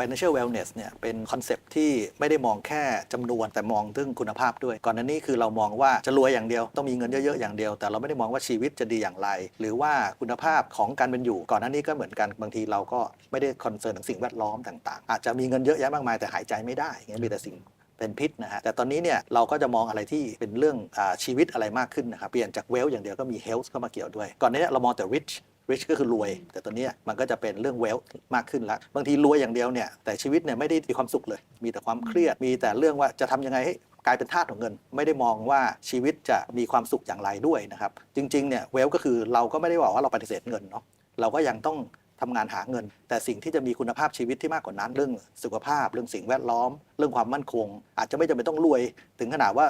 financial wellness เนี่ยเป็นคอนเซปที่ไม่ได้มองแค่จำนวนแต่มองถึงคุณภาพด้วย ก่อนหน้านี้คือเรามองว่าจะรวยอย่างเดียว ต้องมีเงินเยอะๆ อย่างเดียว แต่เราไม่ได้มองว่าชีวิตจะดีอย่างไร หรือว่าคุณภาพของการเป็นอยู่ ก่อนหน้านี้ก็เหมือนกันบางทีเราก็ไม่ได้คอนเซิร์นถึงสิ่งแวดล้อมต่างๆ อาจจะมีเงินเยอะแยะมากมายแต่หายใจไม่ได้เงี้ยมีแต่สิ่งเป็นพิษนะฮะแต่ตอนนี้เนี่ยเราก็จะมองอะไรที่เป็นเรื่องอชีวิตอะไรมากขึ้นนะครับเปลี่ยนจากเวลอย่างเดียวก็มี health เข้ามาเกี่ยวด้วย ก่อนหน้านี้เรามองแต่ rich rich ก็คือรวย แต่ตอนนี้มันก็จะเป็นเรื่อง wealth มากขึ้นแล้ว บางทีรวยอย่างเดียวเนี่ยแต่ชีวิตเนี่ยไม่ได้มีความสุขเลย มีแต่ความเครียดมีแต่เรื่องว่าจะทำยังไงให้กลายเป็นทาสของเงิน ไม่ได้มองว่าชีวิตจะมีความสุขอย่างไรด้วยนะครับ จริงๆเนี่ย wealth ก็คือเราก็ไม่ได้บอกว่าเราปฏิเสธเงินเนาะเราก็ยังต้องทำงานหาเงิน แต่สิ่งที่จะมีคุณภาพชีวิตที่มากกว่านั้น เรื่องสุขภาพ เรื่องสิ่งแวดล้อม เรื่องความมั่นคง อาจจะไม่จำเป็นต้องรวย ถึงขนาดว่า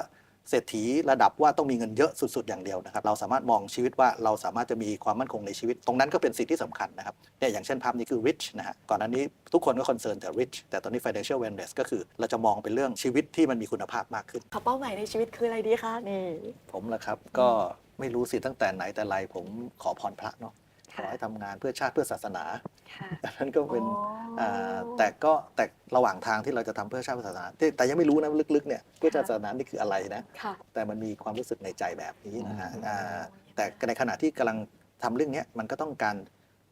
เศรษฐีระดับว่าต้องมีเงินเยอะสุดๆอย่างเดียวนะครับ เราสามารถมองชีวิตว่าเราสามารถจะมีความมั่นคงในชีวิต ตรงนั้นก็เป็นสิ่งที่สำคัญนะครับเนี่ยอย่างเช่นภาพนี้คือ rich นะฮะก่อนหน้านี้ทุกคนก็คอนเซิร์นแต่ rich แต่ตอนนี้ financial wellness ก็คือ เราจะมองเป็นเรื่องชีวิตที่มันมีคุณภาพมากขึ้นค่ะเป้าหมายในชีวิตคืออะไรดีคะนี่ผมละครับก็ไม่รู้สิตั้งแต่ไหนแต่ไรผมขอพรพระเนาะขอค่ะให้ทำงานเพื่อชาติเพื่อศาสนา ค่ะ อันนั้นก็เป็นอ๋ออ่าแต่ก็แต่ระหว่างทางที่เราจะทำเพื่อชาติเพื่อศาสนาที่แต่ยังไม่รู้นะลึกๆเนี่ยเพื่อชาติศาสนานี่คืออะไรนะ ค่ะ แต่มันมีความรู้สึกในใจแบบนี้นะฮะอืม อ่าแต่ในขณะที่กำลังทำเรื่องเนี้ยมันก็ต้องการ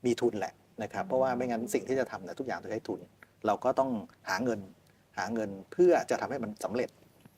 มีทุนแหละนะครับ เพราะว่าไม่งั้นสิ่งที่จะทำเนี่ยทุกอย่างต้องใช้ทุน เราก็ต้องหาเงินหาเงินเพื่อจะทำให้มันสำเร็จ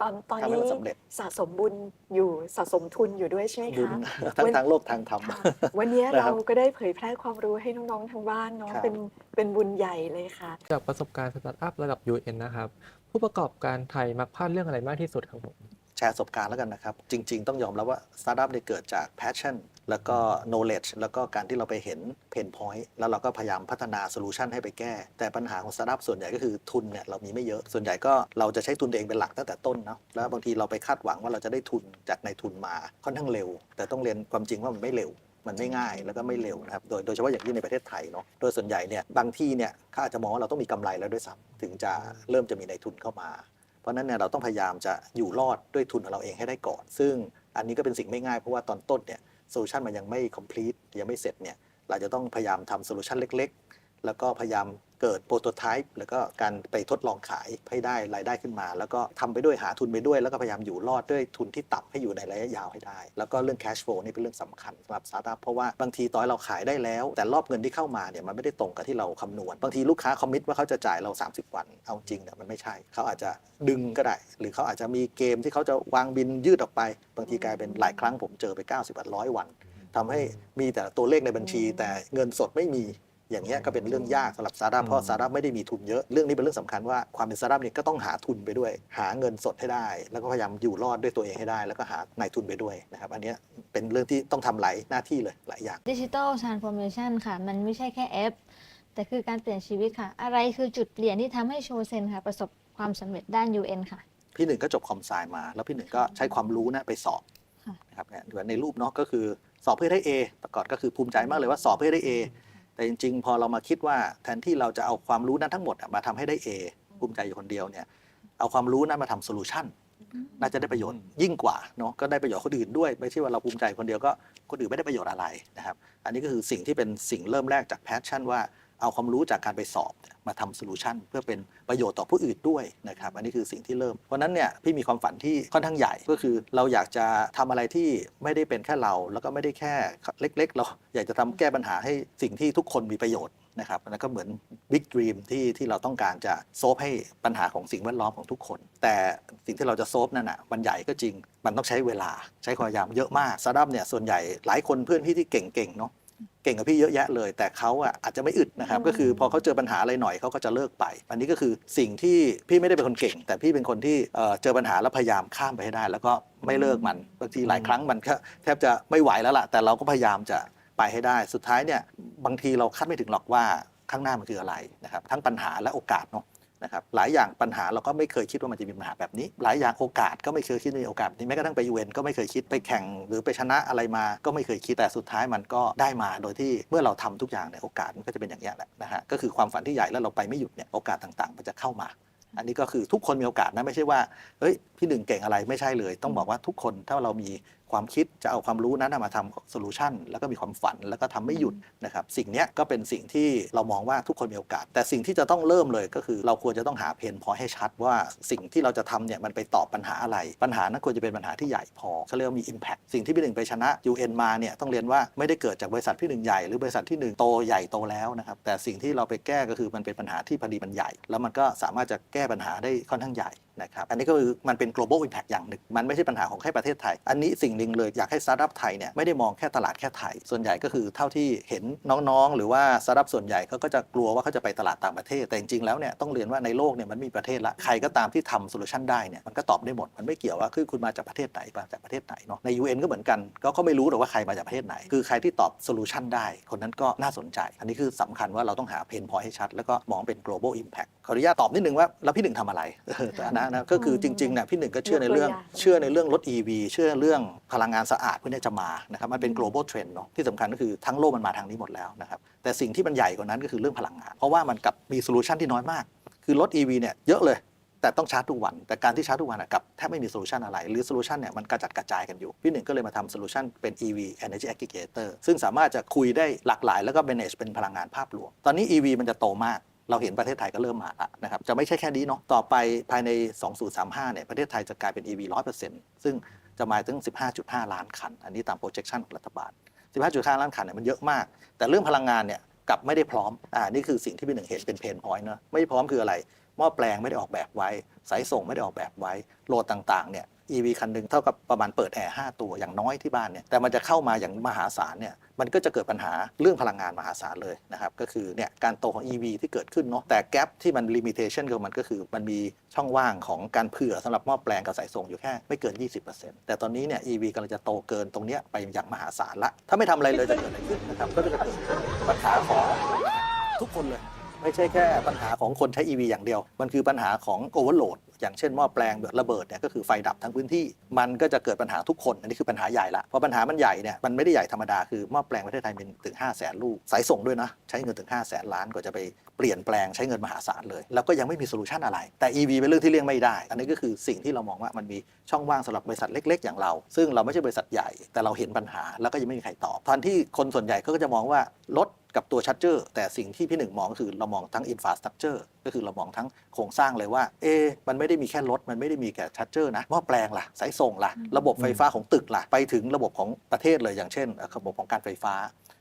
ตอนตอนทำให้นี้มันสำเร็จ สะสมบุญอยู่สะสมทุนอยู่ด้วยใช่ไหมบุญคะ ทั้งวัน ทางโลกทางธรรม ค่ะ วันนี้นะครับเราก็ได้เผยแพร่ความรู้ให้น้องๆทางบ้านเนาะครับ เป็นเป็นบุญใหญ่เลยค่ะ จากประสบการณ์สตาร์ทอัพระดับ UN นะครับ ผู้ประกอบการไทยมักพลาดเรื่องอะไรมากที่สุดครับผม แชร์ประสบการณ์แล้วกันนะครับ จริง ๆ ต้องยอมรับว่าสตาร์ทอัพเนี่ยเกิดจาก passion แล้วก็ knowledge แล้วก็การที่เราไปเห็น pain point แล้วเราก็พยายามพัฒนาโซลูชันให้ไปแก้ แต่ปัญหาของสตาร์ทอัพส่วนใหญ่ก็คือทุนเนี่ยเรามีไม่เยอะ ส่วนใหญ่ก็เราจะใช้ทุนเองเป็นหลักตั้งแต่ต้นเนาะ แล้วบางทีเราไปคาดหวังว่าเราจะได้ทุนจากในทุนมาค่อนข้างเร็ว แต่ต้องเรียนความจริงว่ามันไม่เร็วมันไม่ง่ายแล้วก็ไม่เร็วนะครับ โดยโดยเฉพาะอย่างยิ่งในประเทศไทยเนาะ โดยส่วนใหญ่เนี่ยบางที่เนี่ยเขาอาจจะมองว่าเราต้องมีกำไรแล้วด้วยซ้ำถึงจะเริ่มจะมีในทุนเข้ามา เพราะฉะนั้นเนี่ยเราต้องพยายามจะอยู่รอดด้วยทุนของเราเองให้ได้ก่อน ซึ่งอันนี้ก็เป็นสิ่งไม่ง่ายเพราะว่าตอนต้นเนี่ย โซลูชันมันยังไม่ complete ยังไม่เสร็จเนี่ยเราจะต้องพยายามทำโซลูชันเล็ก ๆ แล้วก็พยายาม เกิดโปรโตไทป์แล้วก็การไปทดลองขายให้ได้รายได้ขึ้นมา แล้วก็ทำไปด้วยหาทุนไปด้วย แล้วก็พยายามอยู่รอดด้วยทุนที่ต่ำให้อยู่ในระยะยาวให้ได้ แล้วก็เรื่อง cash flow นี่เป็นเรื่องสำคัญสำหรับสตาร์ทอัพเพราะว่าบางทีต่อยเราขายได้แล้ว แต่รอบเงินที่เข้ามาเนี่ยมันไม่ได้ตรงกับที่เราคำนวณ บางทีลูกค้าคอมมิตว่าเขาจะจ่ายเรา 30 วัน เอาจริงเนี่ยมันไม่ใช่ เขาอาจจะดึงก็ได้ หรือเขาอาจจะมีเกมที่เขาจะวางบินยืดออกไป บางทีกลายเป็นหลายครั้งผมเจอไป 90วันร้อยวันทำให้มีแต่ตัวเลขในบัญชี แต่เงินสดไม่มี อย่างเงี้ยก็เป็นเรื่องยากสำหรับสตาร์ทอัพเพราะสตาร์ทอัพไม่ได้มีทุนเยอะเรื่องนี้เป็นเรื่องสำคัญว่าความเป็นสตาร์ทอัพเนี่ยก็ต้องหาทุนไปด้วย หาเงินสดให้ได้ แล้วก็พยายามอยู่รอดด้วยตัวเองให้ได้ แล้วก็หานายทุนไปด้วยนะครับอันเนี้ยเป็นเรื่องที่ต้องทำหลายหน้าที่เลยหลายอย่างดิจิทัลทรานส์ฟอร์เมชันค่ะ มันไม่ใช่แค่แอป แต่คือการเปลี่ยนชีวิตค่ะ อะไรคือจุดเปลี่ยนที่ทำให้โชเซนค่ะ ประสบความสำเร็จด้าน UN ค่ะ พี่หนึ่งก็จบคอมไซมา แล้วพี่หนึ่งก็ใช้ความรู้นะไปสอบค่ะนะครับเนี่ยเหมือนในรูปเนาะก็คือสอบเพื่อได้ A แต่ก่อนก็คือภูมิใจมากเลยว่าสอบเพื่อได้ A แต่จริง ๆ พอเรามาคิดว่าแทนที่เราจะเอาความรู้นั้นทั้งหมดอะมาทำให้ได้ A ภูมิใจอยู่คนเดียวเนี่ยเอาความรู้นั้นมาทำโซลูชันน่าจะได้ประโยชน์ยิ่งกว่าเนาะก็ได้ประโยชน์คนอื่นด้วย ไม่ใช่ว่าเราภูมิใจคนเดียวก็คนอื่นไม่ได้ประโยชน์อะไรนะครับ อันนี้ก็คือสิ่งที่เป็นสิ่งเริ่มแรกจากแพชชั่นว่า เอาความรู้จากการไปสอบมาทำโซลูชันเพื่อเป็นประโยชน์ต่อผู้อื่นด้วยนะครับอันนี้คือสิ่งที่เริ่ม เพราะนั้นเนี่ยพี่มีความฝันที่ค่อนข้างใหญ่ก็คือเราอยากจะทำอะไรที่ไม่ได้เป็นแค่เรา แล้วก็ไม่ได้แค่เล็ก ๆ เราอยากจะทำแก้ปัญหาให้สิ่งที่ทุกคนมีประโยชน์นะครับนั่นก็เหมือนบิ๊กด e ีมที่ที่เราต้องการจะโซฟให้ปัญหาของสิ่งแวดล้อมของทุกคน แต่สิ่งที่เราจะโซฟนั่นน่ะมันใหญ่ก็จริง มันต้องใช้เวลาใช้ความพยายามเยอะมากสตาร์ทอัพเนี่ยส่วนใหญ่หลายคนเพื่อนพี่ที่เก่งๆเนาะ เก่งกับพี่เยอะแยะเลย แต่เขาอะอาจจะไม่อึดนะครับอืมก็คือพอเขาเจอปัญหาอะไรหน่อยเขาก็จะเลิกไป อันนี้ก็คือสิ่งที่พี่ไม่ได้เป็นคนเก่ง แต่พี่เป็นคนที่เอ่อเจอปัญหาแล้วพยายามข้ามไปให้ได้ แล้วก็ไม่เลิกมันบางทีหลายครั้งมันก็แทบจะไม่ไหวแล้วล่ะ แต่เราก็พยายามจะไปให้ได้ สุดท้ายเนี่ยบางทีเราคาดไม่ถึงหรอกว่าข้างหน้ามันคืออะไรนะครับทั้งปัญหาและโอกาสเนาะ นะครับหลายอย่างปัญหาเราก็ไม่เคยคิดว่ามันจะมีปัญหาแบบนี้ หลายอย่างโอกาสก็ไม่เคยคิดว่ามีโอกาสนี้แม้กระทั่งไปยูเอ็นก็ไม่เคยคิดไปแข่ง หรือไปชนะอะไรมาก็ไม่เคยคิดแต่สุดท้ายมันก็ได้มาโดยที่เมื่อเราทำทุกอย่างเนี่ยโอกาสมันก็จะเป็นอย่างนี้แหละนะฮะก็คือความฝันที่ใหญ่แล้วเราไปไม่หยุดเนี่ยโอกาสต่างๆ มันจะเข้ามา อันนี้ก็คือทุกคนมีโอกาสนะไม่ใช่ว่าเฮ้ยพี่หนึ่งเก่งอะไรไม่ใช่เลย ต้องบอกว่าทุกคนถ้าเรามี ความคิดจะเอาความรู้นั้นนะมาทำโซลูชันแล้วก็มีความฝันแล้วก็ทำไม่หยุดนะครับสิ่งเนี้ยก็เป็นสิ่งที่เรามองว่าทุกคนมีโอกาส แต่สิ่งที่จะต้องเริ่มเลยก็คือ เราควรจะต้องหาเพนพอให้ชัดว่าสิ่งที่เราจะทำเนี่ยมันไปตอบปัญหาอะไร ปัญหานั้นควรจะเป็นปัญหาที่ใหญ่พอเขาเรียกว่ามี Impact สิ่งที่พี่หนึ่งไปชนะ UN มาเนี่ยต้องเรียนว่าไม่ได้เกิดจากบริษัทพี่หนึ่งใหญ่หรือบริษัทที่หนึ่งโตใหญ่โตแล้วนะครับแต่สิ่งที่เราไปแก้ก็คือมันเป็นปัญหาที่พอดีมันใหญ่ แล้วมันก็สามารถจะแก้ปัญหาได้ค่อนข้างใหญ่ นะครับอันนี้ก็คือมันเป็น global impact อย่างหนึ่ง มันไม่ใช่ปัญหาของแค่ประเทศไทย อันนี้สิ่งหนึ่งเลยอยากให้สตาร์ทอัพไทยเนี่ยไม่ได้มองแค่ตลาดแค่ไทย ส่วนใหญ่ก็คือเท่าที่เห็นน้องๆ หรือว่าสตาร์ทอัพส่วนใหญ่เขาก็จะกลัวว่าเขาจะไปตลาดต่างประเทศ แต่จริงๆแล้วเนี่ยต้องเรียนว่าในโลกเนี่ยมันมีประเทศละใครก็ตามที่ทำโซลูชันได้เนี่ยมันก็ตอบได้หมดมันไม่เกี่ยวว่าคือคุณมาจากประเทศไหนมาจากประเทศไหนเนาะใน UN ก็เหมือนกันก็ก็ไม่รู้หรอกว่าใครมาจากประเทศไหน คือใครที่ตอบโซลูชันได้ คนนั้นก็น่าสนใจ อันนี้คือสำคัญว่าเราต้องหาเพนพอยให้ชัด แล้วก็มองเป็น global impact ขออนุญาตตอบนิดนึงว่าแล้วพี่หนึ่งทำอะไรเออแต่อันนั้นนะก็คือจริงๆเนี่ยพี่หนึ่งก็เชื่อในเรื่องยกตัวอย่างเชื่อในเรื่องรถ EV เชื่อเรื่องพลังงานสะอาดพวกเนี้ยจะมานะครับมันเป็น global trend เนาะที่สำคัญก็คือทั้งโลกมันมาทางนี้หมดแล้วนะครับแต่สิ่งที่มันใหญ่กว่านั้นก็คือเรื่องพลังงาน เพราะว่ามันกลับมีโซลูชันที่น้อยมาก คือรถ EV เนี่ยเยอะเลยแต่ต้องชาร์จทุกวัน แต่การที่ชาร์จทุกวันอะกลับแทบไม่มีโซลูชันอะไร หรือโซลูชันเนี่ยมันกระจัดกระจายกันอยู่ พี่หนึ่งก็เลยมาทำโซลูชันเป็น EV Energy Aggregator ซึ่งสามารถจะคุยได้หลากหลาย แล้วก็ manage เป็นพลังงานภาพรวม ตอนนี้ EV มันจะโตมาก เราเห็นประเทศไทยก็เริ่มมาแล้วนะครับจะไม่ใช่แค่นี้เนาะต่อไปภายใน 2035 เนี่ยประเทศไทยจะกลายเป็น EV 100%ซึ่งจะมาถึง 15.5 ล้านคัน อันนี้ตาม projection ของรัฐบาล 15.5 ล้านคันเนี่ยมันเยอะมาก แต่เรื่องพลังงานเนี่ยกลับไม่ได้พร้อม อ่า นี่คือสิ่งที่พี่หนึ่งเห็นเป็นเพนพอยต์เนอะไม่พร้อมคืออะไร หม้อแปลงไม่ได้ออกแบบไว้ สายส่งไม่ได้ออกแบบไว้ โหลดต่างๆ เนี่ย EV คันหนึ่งเท่ากับประมาณเปิดแอร์5ตัวอย่างน้อยที่บ้านเนี่ยแต่มันจะเข้ามาอย่างมหาศาลเนี่ยมันก็จะเกิดปัญหาเรื่องพลังงานมหาศาลเลยนะครับก็คือเนี่ยการโตของ EV ที่เกิดขึ้นเนาะแต่แกลบที่มัน limitation ของมันก็คือมันมีช่องว่างของการเผื่อสำหรับหม้อแปลงกับสายส่งอยู่แค่ไม่เกิน 20%แต่ตอนนี้เนี่ย EV กำลังจะโตเกินตรงเนี้ยไปอย่างมหาศาลละถ้าไม่ทำอะไรเลยจะเกิดอะไรขึ้นนะครับก็จะเกิดปัญหาของทุกคนเลย ไม่ใช่แค่ปัญหาของคนใช้ EV อย่างเดียว มันคือปัญหาของโอเวอร์โหลดอย่างเช่นหม้อแปลงระเบิดเนี่ยก็คือไฟดับทั้งพื้นที่ มันก็จะเกิดปัญหาทุกคน อันนี้คือปัญหาใหญ่ละพอปัญหามันใหญ่เนี่ยมันไม่ได้ใหญ่ธรรมดาคือหม้อแปลงประเทศไทยมีถึง 5 0 0แสนลูก สายส่งด้วยนะ ใช้เงินถึง 5 0 0แสนล้านกว่าจะไปเปลี่ยนแปลงใช้เงินมหาศาลเลย แล้วก็ยังไม่มีโซลูชันอะไร แต่ EV เป็นเรื่องที่เลี่ยงไม่ได้ อันนี้ก็คือสิ่งที่เรามองว่ามันมีช่องว่างสำหรับบริษัทเล็ก ๆ อย่างเรา ซึ่งเราไม่ใช่บริษัทใหญ่ แต่เราเห็นปัญหาแล้วก็ยังไม่มีใครตอบตอนที่คนส่วนใหญ่ก็จะมองว่ารถ กับตัวชัดเจอร์แต่สิ่งที่พี่หนึ่งมองก็คือเรามองทั้งอินฟราสตรักเจอร์ก็คือเรามองทั้งโครงสร้างเลยว่า เอะมันไม่ได้มีแค่รถ มันไม่ได้มีแค่ชัดเจอร์นะหม้อแปลงล่ะสายส่งล่ะ ระบบไฟฟ้าของตึกล่ะ ไปถึงระบบของประเทศเลยอย่างเช่นเอ่อระบบของการไฟฟ้า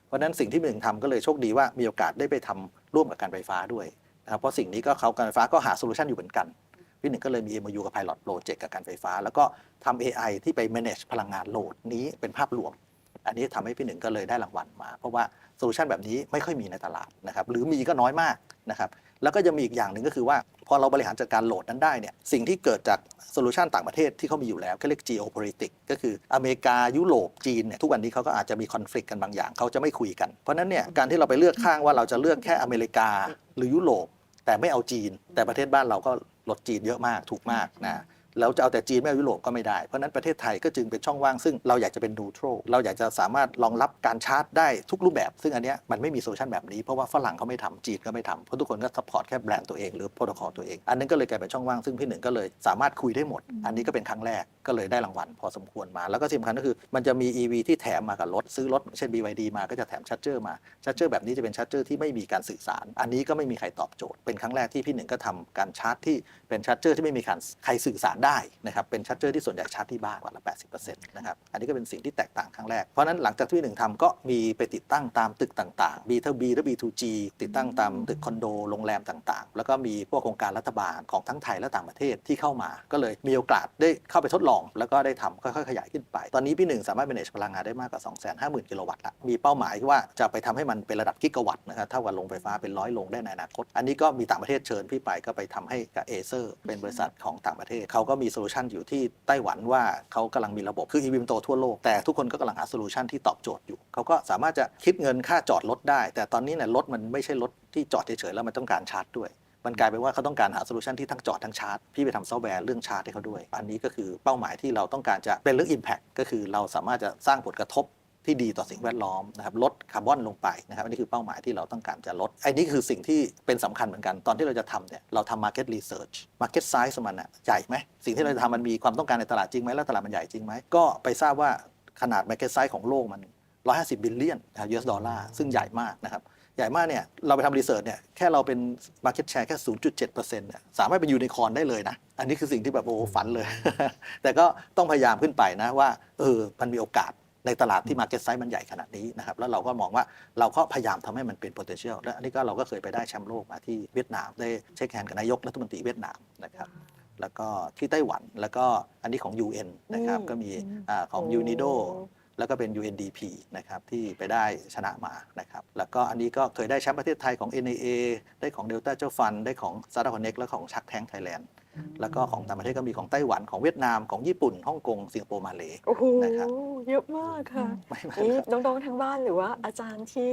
เพราะฉะนั้นสิ่งที่พี่หนึ่งทำก็เลยโชคดีว่ามีโอกาสได้ไปทำร่วมกับการไฟฟ้าด้วยนะครับเพราะสิ่งนี้ก็เขาการไฟฟ้าก็หาโซลูชันอยู่เหมือนกันพี่หนึ่งก็เลยมี MOU กับ Pilot Project กับการไฟฟ้า แล้วก็ทำ AI ที่ไป manage พลังงานโหลดนี้เป็นภาพรวม อันนี้ทำให้พี่หนึ่งก็เลยได้รางวัลมา เพราะว่าโซลูชันแบบนี้ไม่ค่อยมีในตลาดนะครับหรือมีก็น้อยมากนะครับแล้วก็จะมีอีกอย่างหนึ่งก็คือว่าพอเราบริหารจัดการโหลดนั้นได้เนี่ยสิ่งที่เกิดจากโซลูชันต่างประเทศที่เขามีอยู่แล้วก็เรียก geopolitics ก็คืออเมริกายุโรปจีนเนี่ยทุกวันนี้เขาก็อาจจะมีคอน FLICT กันบางอย่างเขาจะไม่คุยกัน เพราะนั้นเนี่ยการที่เราไปเลือกข้างว่าเราจะเลือกแค่อเมริกาหรือยุโรปแต่ไม่เอาจีน แต่ประเทศบ้านเราก็ลดจีนเยอะมากถูกมากนะ แล้วจะเอาแต่จีนไม่เอายุโรปก็ไม่ได้ เพราะนั้นประเทศไทยก็จึงเป็นช่องว่างซึ่งเราอยากจะเป็นนูโตรเราอยากจะสามารถรองรับการชาร์จได้ทุกรูปแบบ ซึ่งอันเนี้ยมันไม่มีโซลูชันแบบนี้เพราะว่าฝรั่งเขาไม่ทำจีนก็ไม่ทำเพราะทุกคนก็ซัพพอร์ตแค่แบรนด์ตัวเองหรือโปรโตคอลตัวเอง อันนั้นก็เลยกลายเป็นช่องว่างซึ่งพี่หนึ่งก็เลยสามารถคุยได้หมด อันนี้ก็เป็นครั้งแรกก็เลยได้รางวัลพอสมควรมา แล้วก็ที่สำคัญก็คือมันจะมี EV ที่แถมมากับรถซื้อรถเช่น BYD มาก็จะแถมชาร์จเจอร์มาชาร์จเจอร์แบบนี้จะเป็นชาร์จเจอร์ที่ไม่มีการสื่อสาร อันนี้ก็ไม่มีใครตอบโจทย์ เป็นครั้งแรกที่พี่หนึ่งก็ทำการชาร์จที่เป็นชาร์จเจอร์ที่ไม่มีการใครสื่อสารได้นะครับเป็นชาร์จเจอร์ที่ส่วนใหญ่ชาร์จที่บ้านกว่าละ 80%นะครับอันนี้ก็เป็นสิ่งที่แตกต่างครั้งแรก เพราะนั้นหลังจากที่พี่หนึ่งทำก็มีไปติดตั้งตามตึกต่างๆ B2B และ B2G ติดตั้งตามตึกคอนโดโรงแรมต่างๆ แล้วก็มีพวกโครงการรัฐบาลของทั้งไทยและต่างประเทศที่เข้ามาก็เลยมีโอกาสได้เข้าไปทดลอง แล้วก็ได้ทำค่อยๆขยายขึ้นไป ตอนนี้พี่หนึ่งสามารถ manage พลังงานได้มากกว่า 250,000 กิโลวัตต์ละมีเป้าหมายที่ว่าจะไปทำให้มันเป็นระดับกิกะวัตต์นะครับเท่ากับโรงไฟฟ้าเป็นร้อยโรงได้ในอนาคต อันนี้ก็มีต่างประเทศเชิญพี่ไปก็ไปทำให้กับเอเซอร์เป็นบริษัทของต่างประเทศเขาก็มีโซลูชันอยู่ที่ไต้หวันว่าเขากำลังมีระบบ คือ EV มันโตทั่วโลก แต่ทุกคนก็กำลังหาโซลูชันที่ตอบโจทย์อยู่ เขาก็สามารถจะคิดเงินค่าจอดรถได้ แต่ตอนนี้เนี่ยรถมันไม่ใช่รถที่จอดเฉยๆแล้วมันต้องการชาร์จด้วยมันกลายเป็นว่าเขาต้องการหาโซลูชันที่ทั้งจอดทั้งชาร์จ พี่ไปทำซอฟต์แวร์เรื่องชาร์จให้เขาด้วย อันนี้ก็คือเป้าหมายที่เราต้องการจะเป็นเรื่อง Impact ก็คือเราสามารถจะสร้างผลกระทบ ที่ดีต่อสิ่งแวดล้อมนะครับลดคาร์บอนลงไปนะครับอันนี้คือเป้าหมายที่เราต้องการจะลดอันนี้คือสิ่งที่เป็นสำคัญเหมือนกันตอนที่เราจะทำเนี่ยเราทำ market research market size มันอะใหญ่ไหมสิ่งที่เราจะทำมันมีความต้องการในตลาดจริงไหมแล้วตลาดมันใหญ่จริงไหมก็ไปทราบว่าขนาด market size ของโลกมัน 150 บิลเลียนนะครับ US ดอลลาร์ซึ่งใหญ่มากนะครับใหญ่มากเนี่ยเราไปทำรีเสิร์ชเนี่ยแค่เราเป็น market share แค่ 0.7%เนี่ยสามารถเป็นยูนิคอร์นได้เลยนะ อันนี้คือสิ่งที่แบบโอ้ฝันเลย แต่ก็ต้องพยายามขึ้นไปนะว่าเออมันมีโอกาส ในตลาดที่ market size มันใหญ่ขนาดนี้นะครับแล้วเราก็มองว่าเราก็พยายามทำให้มันเป็น potential และอันนี้ก็เราก็เคยไปได้แชมป์โลกมาที่เวียดนามได้เช็คแฮนด์กับนายกรัฐมนตรีเวียดนามนะครับแล้วก็ที่ไต้หวันแล้วก็อันนี้ของ UN นะครับอืมก็มีอืมอาของโอ้ UNIDO แล้วก็เป็น UNDP นะครับที่ไปได้ชนะมานะครับแล้วก็อันนี้ก็เคยได้แชมป์ประเทศไทยของ NAA ได้ของ Delta เจ้าฟัน ได้ของ s a r a Connect และของชักแท้งไทยแลนด์แล้วก็ของต่างประเทศก็มีของไต้หวันของเวียดนามของญี่ปุ่นฮ่องกงสิงคโปร์มาเลโอ้โหนะครับเยอะมากค่ะไม่ไม่นี่ครับน้องๆทั้งบ้านหรือว่าอาจารย์ที่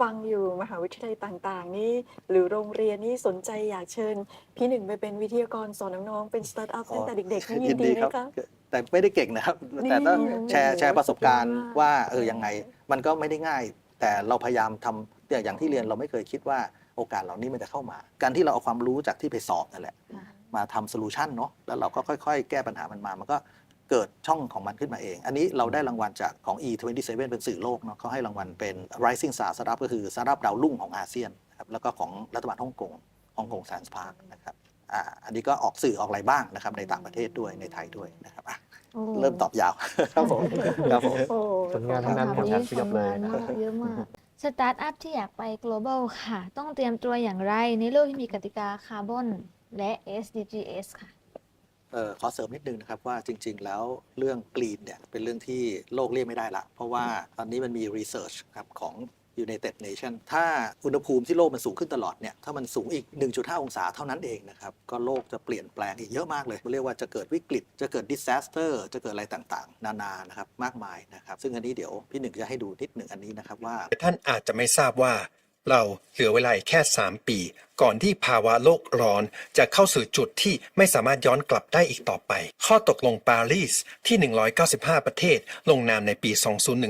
ฟังอยู่มหาวิทยาลัยต่างๆ นี่หรือโรงเรียนนี่สนใจอยากเชิญ พี่หนึ่งไปเป็นวิทยากรสอนน้องๆเป็นสตาร์ทอัพตั้งแต่เด็กๆนี่ยินดีไหมครับคะ แต่ไม่ได้เก่งนะครับนี่แต่ต้องแชร์แชร์ประสบการณ์สุดยอดมากว่าเออยังไงมันก็ไม่ได้ง่าย แต่เราพยายามทำอย่างอย่างที่เรียนเราไม่เคยคิดว่าโอกาสเหล่านี้มันจะเข้ามา การที่เราเอาความรู้จากที่ไปสอบนั่นแหละ มาทำโซลูชันเนาะแล้วเราก็ค่อยๆ แก้ปัญหามันมา มันก็เกิดช่องของมันขึ้นมาเอง อันนี้เราได้รางวัลจากของ E27 เป็นสื่อโลกเนาะเขาให้รางวัลเป็น Rising Star Startup ก็คือ Startup ดาวรุ่งของอาเซียนนะครับแล้วก็ของรัฐบาลฮ่องกงฮ่องกง Science Park นะครับ อ่าอันนี้ก็ออกสื่อออกอะไรบ้างนะครับในต่างประเทศด้วยในไทยด้วยนะครับอะโอ้เริ่มตอบยาว ครับผมครับผม โอ้ผลงานทั้งนั้นคำถามครับนี้เพียบเลยผลงานมากเยอะมากสตาร์ทอัพที่อยากไป global ค่ะ ต้องเตรียมตัวอย่างไรในโลกที่มีกติกาคาร์บอนและ SDGs ค่ะ เอ่อขอเสริมนิดนึงนะครับว่าจริง ๆ แล้วเรื่องกรีนเนี่ยเป็นเรื่องที่โลกเรียกไม่ได้ละ เพราะว่าตอนนี้มันมีรีเสิร์ชครับของ United Nation ถ้าอุณหภูมิที่โลกมันสูงขึ้นตลอดเนี่ย ถ้ามันสูงอีก 1.5 องศาเท่านั้นเองนะครับ ก็โลกจะเปลี่ยนแปลงอีกเยอะมากเลยเรียกว่าจะเกิดวิกฤต จะเกิด disaster จะเกิดอะไรต่างๆ นานานะครับ มากมายนะครับ ซึ่งอันนี้เดี๋ยวพี่หนึ่งจะให้ดูนิดหนึ่งอันนี้นะครับว่า ท่านอาจจะไม่ทราบว่า เราเหลือเวลาแค่ 3 ปี ก่อนที่ภาวะโลกร้อนจะเข้าสู่จุดที่ไม่สามารถย้อนกลับได้อีกต่อไป ข้อตกลงปารีสที่ 195 ประเทศ ลงนามในปี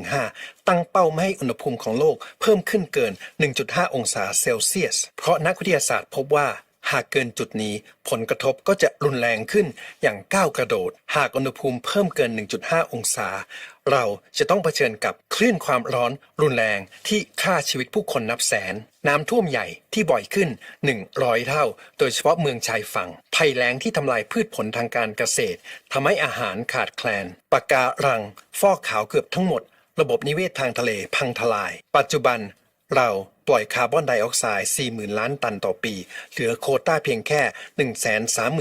2015 ตั้งเป้าไม่ให้อุณหภูมิของโลกเพิ่มขึ้นเกิน 1.5 องศาเซลเซียส เพราะนักวิทยาศาสตร์พบว่า หากเกินจุดนี้ผลกระทบก็จะรุนแรงขึ้นอย่างก้าวกระโดด หากอุณหภูมิเพิ่มเกิน 1.5 องศา เราจะต้องเผชิญกับคลื่นความร้อนรุนแรงที่ฆ่าชีวิตผู้คนนับแสน น้ำท่วมใหญ่ที่บ่อยขึ้น 100 เท่า โดยเฉพาะเมืองชายฝั่ง ภัยแล้งที่ทำลายพืชผลทางการเกษตรทำให้อาหารขาดแคลน ปะการัง ฟอกขาวเกือบทั้งหมด ระบบนิเวศทางทะเลพังทลาย ปัจจุบันเรา ปล่อยคาร์บอนไดออกไซด์ 40,000 ล้านตันต่อปี เหลือโคต้าเพียงแค่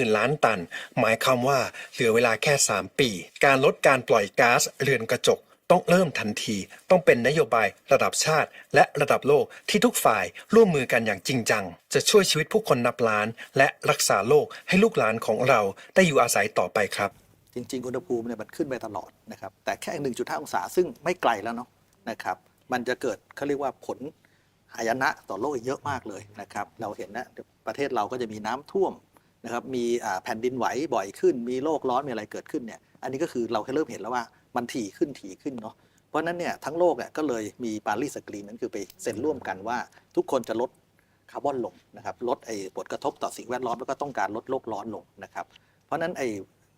130,000 ล้านตัน หมายความว่าเหลือเวลาแค่ 3 ปี การลดการปล่อยก๊าซเรือนกระจกต้องเริ่มทันที ต้องเป็นนโยบายระดับชาติ และระดับโลกที่ทุกฝ่ายร่วมมือกันอย่างจริงจัง จะช่วยชีวิตผู้คนนับล้าน และรักษาโลกให้ลูกหลานของเราได้อยู่อาศัยต่อไปครับ จริง ๆ อุณหภูมิเนี่ยมันขึ้นไปตลอดนะครับ แต่แค่ 1.5 องศาซึ่งไม่ไกลแล้วเนาะนะครับ มันจะเกิดเขาเรียกว่าผล หายนะต่อโลกอีกเยอะมากเลยนะครับ เราเห็นนะประเทศเราก็จะมีน้ำท่วมนะครับ มีแผ่นดินไหวบ่อยขึ้น มีโลกร้อนมีอะไรเกิดขึ้นเนี่ย อันนี้ก็คือเราแค่เริ่มเห็นแล้วว่ามันถี่ขึ้นถี่ขึ้นเนาะ เพราะนั้นเนี่ยทั้งโลกอะก็เลยมีปารีสกรีนนั้นคือไปเซ็นร่วมกันว่า ทุกคนจะลดคาร์บอนลงนะครับลดไอ้ผลกระทบต่อสิ่งแวดล้อมแล้วก็ต้องการลดโลกร้อนลงนะครับ เพราะฉะนั้นไอ้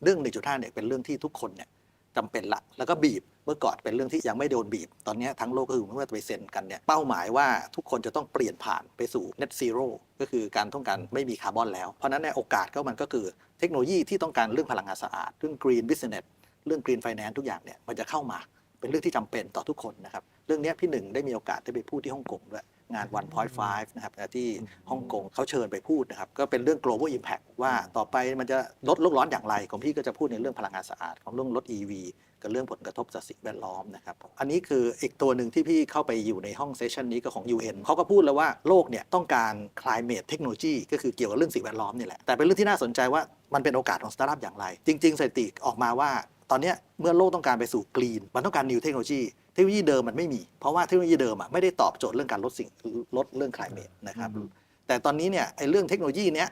เรื่อง1.5เนี่ยเป็นเรื่องที่ทุกคนเนี่ยจำเป็นละแล้วก็บีบ เมื่อก่อนเป็นเรื่องที่ยังไม่โดนบีบ ตอนนี้ทั้งโลกก็คือเมื่อไปเซ็นกันเนี่ยเป้าหมายว่าทุกคนจะต้องเปลี่ยนผ่านไปสู่ net zero ก็คือการต้องการไม่มีคาร์บอนแล้ว เพราะนั้นเนี่ยโอกาสก็มันก็คือเทคโนโลยีที่ต้องการเรื่องพลังงานสะอาด เรื่อง green business เรื่อง green finance ทุกอย่างเนี่ยมันจะเข้ามาเป็นเรื่องที่จำเป็นต่อทุกคนนะครับเรื่องนี้พี่หนึ่งได้มีโอกาสได้ไปพูดที่ฮ่องกงด้วยงาน 1.5 นะครับที่ฮ่องกงเขาเชิญไปพูดนะครับ ก็เป็นเรื่อง global impact ว่าต่อไปมันจะลดโลกร้อนอย่างไร ของพี่ก็จะพูดในเรื่องพลังงานสะอาด ของเรื่องลด EV กับเรื่องผลกระทบต่อสิ่งแวดล้อมนะครับ อันนี้คืออีกตัวหนึ่งที่พี่เข้าไปอยู่ในห้องเซสชันนี้ก็ของ UN เขาก็พูดแล้วว่าโลกเนี่ยต้องการ climate technology ก็คือเกี่ยวกับเรื่องสิ่งแวดล้อมนี่แหละ แต่เป็นเรื่องที่น่าสนใจว่ามันเป็นโอกาสของสตาร์ทอัพอย่างไร จริง ๆ สถิติออกมาว่าตอนเนี้ยเมื่อโลกต้องการไปสู่กรีน มันต้องการ new technology เทคโนโลยีเดิมมันไม่มี เพราะว่าเทคโนโลยีเดิมอะไม่ได้ตอบโจทย์เรื่องการลดสิ่งลดเรื่อง climate นะครับแต่ตอนนี้เนี่ยไอ้เรื่องเทคโนโลยีเนี้ย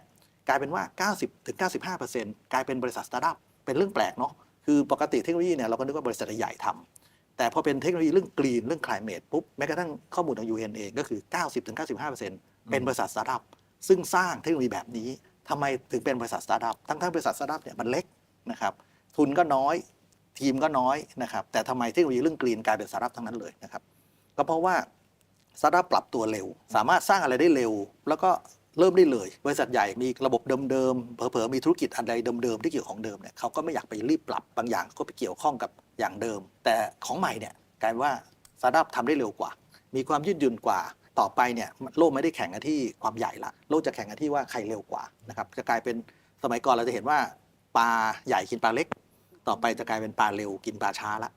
กลายเป็นว่า 90ถึง95กลายเป็นบริษัทสตาร์ทอัพเป็นเรื่องแปลกเนาะ คือปกติเทคโนโลยีเนี่ยเราก็นึกว่าบริษัทใหญ่ทำแต่พอเป็นเทคโนโลยีเรื่องกรีนเรื่อง climate ปุ๊บแม้กระทั่งข้อมูลของ UN เองก็คือ 90ถึง95เป็นบริษัทสตาร์ทอัพซึ่งสร้างเทคโนโลยีแบบนี้ทำไมถึงเป็นบริษัทสตาร์ทอัพทั้งทั้งๆบริษัทสตาร์ทอัพเนี่ยมันเล็กนะครับทุนก็น้อยทีมก็น้อยนะครับแต่ทำไมเทคโนโลยีเรื่องกรีนกลายเป็นสตาร์ทอัพทั้งนั้นเลยนะครับก็เพราะว่าสตาร์ทอัพปรับตัวเร็ว สามารถสร้างอะไรได้เร็ว แล้วก็ เริ่มได้เลย บริษัทใหญ่มีระบบเดิมๆ เผลอๆ มีธุรกิจอะไรเดิมๆ ที่เกี่ยวของเดิมเนี่ยเขาก็ไม่อยากไปรีบปรับบางอย่างก็ไปเกี่ยวข้องกับอย่างเดิม แต่ของใหม่เนี่ยกลายว่าสตาร์ทอัพทำได้เร็วกว่า มีความยืดหยุ่นกว่าต่อไปเนี่ยโลกไม่ได้แข่งกันที่ความใหญ่ละโลกจะแข่งกันที่ว่าใครเร็วกว่านะครับจะกลายเป็นสมัยก่อนเราจะเห็นว่าปลาใหญ่กินปลาเล็ก ต่อไปจะกลายเป็นปลาเร็วกินปลาช้าละ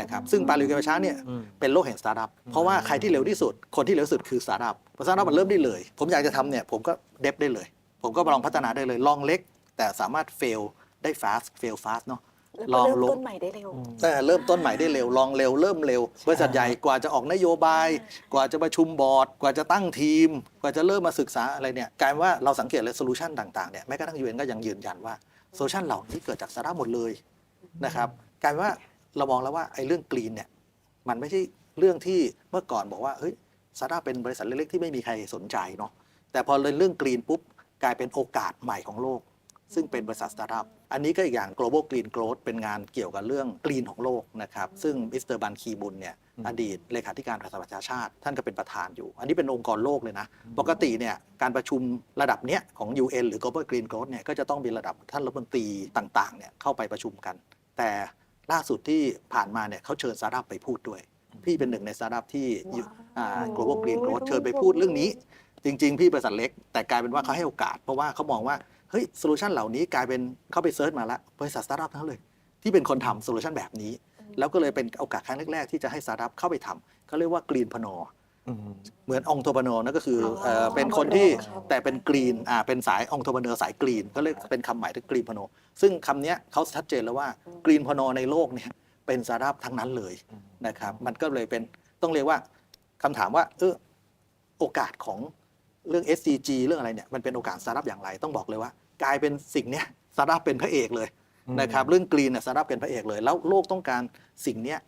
นะครับซึ่งปลาเร็วกินปลาช้าเนี่ยอืมเป็นโลกแห่งสตาร์ทอัพเพราะว่าใครที่เร็วที่สุดคนที่เร็วที่สุดคือสตาร์ทอัพพอสตาร์ทอัพมันเริ่มได้เลย ผมอยากจะทำเนี่ยผมก็เดฟได้เลย ผมก็ลองพัฒนาได้เลยลองเล็ก แต่สามารถ fail ได้ fast fail fast เนาะแล้วลก็องเริ่มลงต้นใหม่ได้เร็วแต่เริ่มต้นใหม่ได้เร็ว ลองเร็วเริ่มเร็วบริษัทใหญ่กว่าจะออกนโยบาย กว่าจะประชุมบอร์ด กว่าจะตั้งทีม กว่าจะเริ่มมาศึกษาอะไรเนี่ยกลายเป็นว่าเราสังเกตเลยโซลูชันต่างๆเนี่ยแม้กระทั่งยูเอ็นก็ยังยืนยันว่าโซลูชันเหล่านี้เกิดจากสตาร์ทอัพหมดเลยนะครับกลายเป็นว่า เรามองแล้วว่าไอ้เรื่องกรีนเนี่ยมันไม่ใช่เรื่องที่เมื่อก่อนบอกว่าเฮ้ยสตาร์ทอัพเป็นบริษัทเล็กๆที่ไม่มีใครสนใจเนาะแต่พอเรื่องกรีนปุ๊บกลายเป็นโอกาสใหม่ของโลก ซึ่งเป็นบริษัทสตาร์ทอัพอันนี้ก็อีกอย่าง global green growth เป็นงานเกี่ยวกับเรื่องกรีนของโลกนะครับซึ่งมิสเตอร์บันคีบุลเนี่ยอดีตเลขาธิการสหประชาชาติ ท่านก็เป็นประธานอยู่ อันนี้เป็นองค์กรโลกเลยนะ ปกติเนี่ยการประชุมระดับเนี้ยของ UN หรือ global green growth เนี่ยก็จะต้องมีระดับท่านรัฐมนตรีต่างๆเนี่ยเข้าไปประชุมกัน แต่ ล่าสุดที่ผ่านมาเนี่ยเขาเชิญสตาร์ทอัพไปพูดด้วย พี่เป็นหนึ่งในสตาร์ทอัพที่อยู่อ่า global green growth เชิญไปพูดเรื่องนี้ จริง ๆ พี่บริษัทเล็ก แต่กลายเป็นว่าเขาให้โอกาส เพราะว่าเขามองว่าเฮ้ยโซลูชันเหล่านี้กลายเป็นเข้าไปเซิร์ชมาแล้วบริษัทสตาร์ทอัพทั้งนั้นเลย ที่เป็นคนทำโซลูชันแบบนี้ แล้วก็เลยเป็นโอกาสครั้งแรกๆที่จะให้สตาร์ทอัพเข้าไปทำเขาเรียกว่ากรีนพนออืม เหมือนองโทปนอนั่นก็คือเอ่ออ๋อเป็นคนที่ครับแต่เป็นกรีนอ่าเป็นสายองโทปนอสายกรีนก็เลยเป็นคำใหม่ที่กรีนพนอซึ่งคำเนี้ยเขาชัดเจนแล้วว่ากรีนพนอในโลกเนี่ยเป็นสตาร์ทอัพทั้งนั้นเลยนะครับ มันก็เลยเป็นต้องเรียกว่าคำถามว่าเออโอกาสของเรื่อง SCG เรื่องอะไรเนี่ยมันเป็นโอกาสสตาร์ทอัพอย่างไรต้องบอกเลยว่า กลายเป็นสิ่งเนี้ยสตาร์ทอัพเป็นพระเอกเลยอืมนะครับเรื่องกรีนเนี่ยสตาร์ทอัพเป็นพระเอกเลย แล้วโลกต้องการสิ่งเนี้ย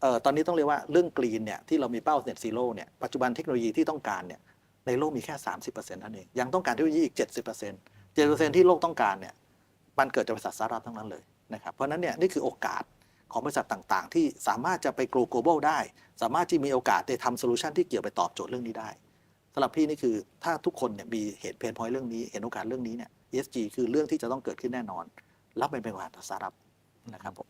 เอ่อตอนนี้ต้องเรียกว่าเรื่องกรีนเนี่ยที่เรามีเป้า net zero เนี่ยปัจจุบันเทคโนโลยีที่ต้องการเนี่ยในโลกมีแค่ 30%นั่นเองยังต้องการเทคโนโลยีอีก 70% 70%ที่โลกต้องการเนี่ยมันเกิดจากบริษัทสตาร์ทอัพทั้งนั้นเลยนะครับเพราะนั้นเนี่ยนี่คือโอกาสของบริษัทต่างๆ ที่สามารถจะไป grow global ได้ สามารถที่มีโอกาสได้ทำโซลูชันที่เกี่ยวไปตอบโจทย์เรื่องนี้ได้สำหรับพี่นี่คือถ้าทุกคนเนี่ยมีเห็นเพนพอยต์เรื่องนี้ เห็นโอกาสเรื่องนี้เนี่ย ESG คือเรื่องที่จะต้องเกิดขึ้นแน่นอน รับเป็นเป็นโอกาสต่อสตาร์ทอัพนะครับผม